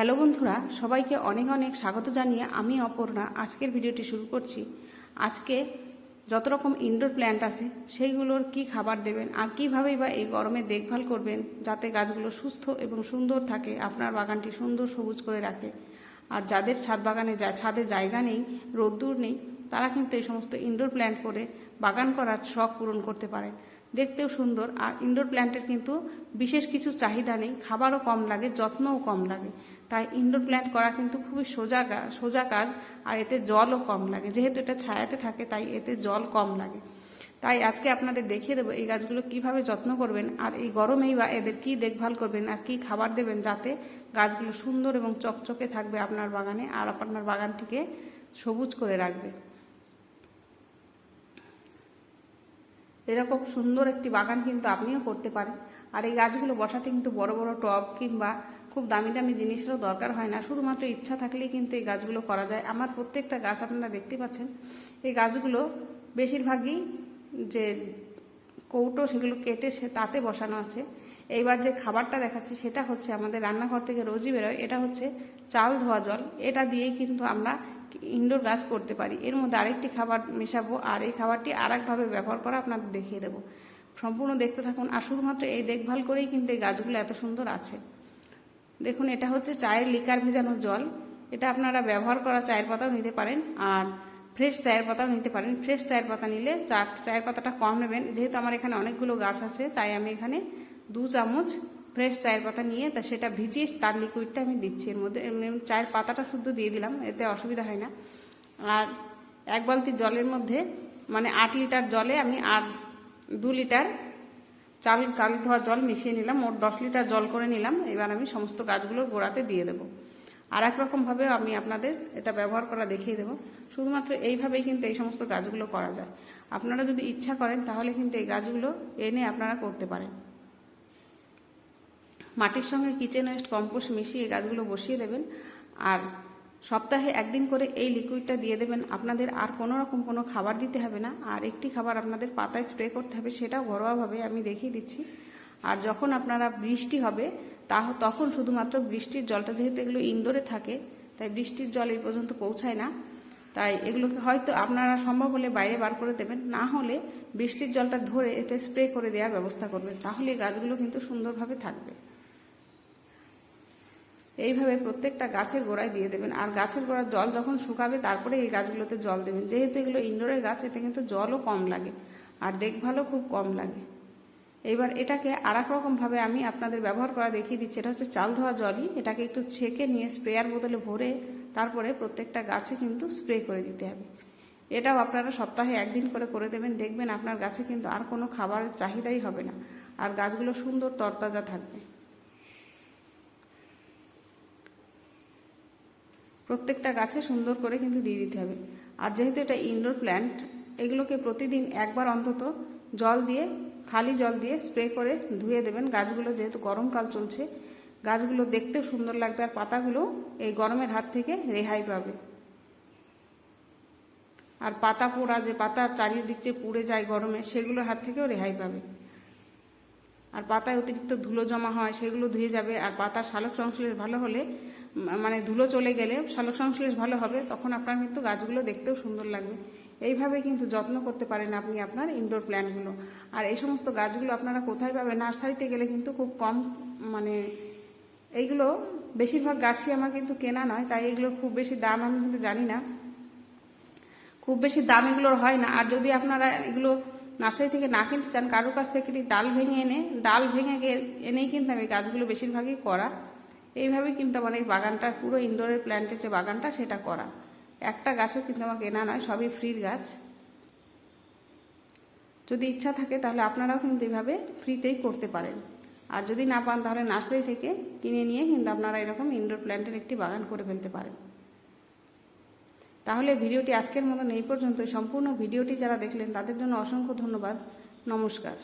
Hello বন্ধুরা, সবাইকে অনেক অনেক স্বাগত জানিয়ে আমি অপর্ণা। আজকের ভিডিওটি শুরু করছি। আজকে যত রকম ইনডোর প্ল্যান্ট আছে, সেইগুলোর কি খাবার দেবেন আর কিভাবেই বা এই গরমে দেখভাল করবেন যাতে গাছগুলো সুস্থ এবং সুন্দর থাকে, আপনার বাগানটি সুন্দর সবুজ করে রাখে। আর যাদের ছাদ বাগানে যা, ছাদে জায়গা নেই, রোদ্দুর নেই, তারা কিন্তু এই সমস্ত ইনডোর প্ল্যান্ট করে বাগান করার শখ পূরণ করতে পারেন। দেখতেও সুন্দর। আর ইনডোর প্ল্যান্টের কিন্তু বিশেষ কিছু চাহিদা নেই। খাবারও কম লাগে, যত্নও কম লাগে। তাই ইনডোর প্ল্যান্ট করা কিন্তু খুবই সোজা সোজা কাজ। আর এতে জলও কম লাগে। যেহেতু এটা ছায়াতে থাকে, তাই এতে জল কম লাগে। তাই আজকে আপনাদের দেখিয়ে দেবো এই গাছগুলো কীভাবে যত্ন করবেন, আর এই গরমেই বা এদের কি দেখভাল করবেন, আর কি খাবার দেবেন যাতে গাছগুলো সুন্দর এবং চকচকে থাকবে আপনার বাগানে, আর আপনার বাগানটিকে সবুজ করে রাখবে। এরকম সুন্দর একটি বাগান কিন্তু আপনিও করতে পারেন। আর এই গাছগুলো বসাতে কিন্তু বড় বড় টব কিংবা খুব দামি দামি জিনিসেরও দরকার হয় না। শুধুমাত্র ইচ্ছা থাকলেই কিন্তু এই গাছগুলো করা যায়। আমার প্রত্যেকটা গাছ আপনারা দেখতে পাচ্ছেন, এই গাছগুলো বেশিরভাগই যে কৌটো সেগুলো কেটে সে তাতে বসানো আছে। এইবার যে খাবারটা দেখাচ্ছি, সেটা হচ্ছে আমাদের রান্নাঘর থেকে রোজই বেরোয়। এটা হচ্ছে চাল ধোয়া জল। এটা দিয়েই কিন্তু আমরা ইনডোর গাছ করতে পারি। এর মধ্যে আরেকটি খাবার মেশাবো, আর এই খাবারটি আর একভাবে ব্যবহার করা আপনাদের দেখিয়ে দেবো। সম্পূর্ণ দেখতে থাকুন, আর শুধুমাত্র এই দেখভাল করেই কিন্তু এই গাছগুলো এত সুন্দর আছে। দেখুন, এটা হচ্ছে চায়ের লিকার ভেজানো জল। এটা আপনারা ব্যবহার করা চায়ের পাতাও নিতে পারেন, আর ফ্রেশ চায়ের পাতাও নিতে পারেন। ফ্রেশ চায়ের পাতা নিলে চা, চায়ের পাতাটা কম নেবেন। যেহেতু আমার এখানে অনেকগুলো গাছ আছে, তাই আমি এখানে দু চামচ ফ্রেশ চায়ের পাতা নিয়ে তা সেটা ভিজিয়ে তার লিকুইডটা আমি দিচ্ছি। এর মধ্যে চায়ের পাতাটা শুদ্ধ দিয়ে দিলাম, এতে অসুবিধা হয় না। আর এক বালতি জলের মধ্যে মানে আট লিটার জলে আমি আর দু লিটার চাল চাল ধোয়া জল মিশিয়ে নিলাম, মোট দশ লিটার জল করে নিলাম। এবার আমি সমস্ত গাছগুলোর গোড়াতে দিয়ে দেবো। আর এক রকমভাবে আমি আপনাদের এটা ব্যবহার করা দেখিয়ে দেবো। শুধুমাত্র এইভাবেই কিন্তু এই সমস্ত গাছগুলো করা যায়। আপনারা যদি ইচ্ছা করেন, তাহলে কিন্তু এই গাছগুলো এনে আপনারা করতে পারেন। মাটির সঙ্গে কিচেন ওয়েস্ট কম্পোস্ট মিশিয়ে গাছগুলো বসিয়ে দেবেন। আর সপ্তাহে একদিন করে এই লিকুইডটা দিয়ে দেবেন। আপনাদের আর কোনো রকম কোনো খাবার দিতে হবে না। আর একটি খাবার আপনাদের পাতায় স্প্রে করতে হবে, সেটাও ঘরোয়াভাবে আমি দেখিয়ে দিচ্ছি। আর যখন আপনারা বৃষ্টি হবে তা তখন শুধুমাত্র বৃষ্টির জলটা, যেহেতু এগুলো ইনডোরে থাকে, তাই বৃষ্টির জল এই পর্যন্ত পৌঁছায় না। তাই এগুলোকে হয়তো আপনারা সম্ভব হলে বাইরে বার করে দেবেন। না হলে বৃষ্টির জলটা ধরে এতে স্প্রে করে দেওয়ার ব্যবস্থা করবেন। তাহলে গাছগুলো কিন্তু সুন্দরভাবে থাকবে। এইভাবে প্রত্যেকটা গাছের গোড়ায় দিয়ে দেবেন। আর গাছের গোড়ার জল যখন শুকাবে, তারপরে এই গাছগুলোতে জল দেবেন। যেহেতু এগুলো ইনডোরের গাছ, এতে কিন্তু জলও কম লাগে আর দেখভালও খুব কম লাগে। এবার এটাকে আর এক রকমভাবে আমি আপনাদের ব্যবহার করা দেখিয়ে দিচ্ছি। এটা হচ্ছে চাল ধোয়া জলই। এটাকে একটু ছেঁকে নিয়ে স্প্রেয়ার বোতলে ভরে তারপরে প্রত্যেকটা গাছে কিন্তু স্প্রে করে দিতে হবে। এটাও আপনারা সপ্তাহে একদিন করে করে দেবেন। দেখবেন আপনার গাছে কিন্তু আর কোনো খাবারের চাহিদাই হবে না। আর গাছগুলো সুন্দর তরতাজা থাকবে। প্রত্যেকটা গাছে সুন্দর করে কিন্তু দিয়ে দিতে হবে। আর যেহেতু এটা ইনডোর প্ল্যান্ট এগুলোকে প্রতিদিন একবার অন্তত জল দিয়ে, খালি জল দিয়ে স্প্রে করে ধুয়ে দেবেন। গাছগুলো যেহেতু গরমকাল চলছে, গাছগুলো দেখতেও সুন্দর লাগবে আর পাতাগুলো এই গরমের হাত থেকে রেহাই পাবে। আর পাতা পোড়া যে পাতা চারিদিক যে পুড়ে যায় গরমে, সেগুলোর হাত থেকেও রেহাই পাবে। আর পাতায় অতিরিক্ত ধুলো জমা হয়, সেগুলো ধুয়ে যাবে। আর পাতার শালক সংশ্লেষ ভালো হলে মানে ধুলো চলে গেলে শালক সংশ্লেষ ভালো হবে, তখন আপনার কিন্তু গাছগুলো দেখতেও সুন্দর লাগবে। এইভাবে কিন্তু যত্ন করতে পারেন আপনি আপনার ইনডোর প্ল্যান্টগুলো আর এই সমস্ত গাছগুলো আপনারা কোথায় পাবেন? নার্সারিতে গেলে কিন্তু খুব কম মানে এইগুলো বেশিরভাগ গাছই আমার কিন্তু কেনা নয়, তাই এগুলো খুব বেশি দাম আমি কিন্তু জানি না। খুব বেশি দাম এগুলোর হয় না। আর যদি আপনারা এগুলো নার্সারি থেকে না কিনতে চান, কারোর কাছ থেকে ডাল ভেঙে এনে, ডাল ভেঙে এনেই কিন্তু আমি গাছগুলো বেশিরভাগই করা। এইভাবেই কিন্তু আমার এই বাগানটা, পুরো ইনডোরের প্ল্যান্টের যে বাগানটা, সেটা করা। একটা গাছও কিন্তু আমার কেনা নয়, সবই ফ্রির গাছ। যদি ইচ্ছা থাকে তাহলে আপনারাও কিন্তু এভাবে ফ্রিতেই করতে পারেন। আর যদি না পান তাহলে নার্সারি থেকে কিনে নিয়ে কিন্তু আপনারা এরকম ইনডোর প্ল্যান্টের একটি বাগান করে ফেলতে পারেন। তাহলে ভিডিওটি আজকের মতন এই পর্যন্ত সম্পূর্ণ ভিডিওটি যারা দেখলেন, তাদের জন্য অসংখ্য ধন্যবাদ। নমস্কার।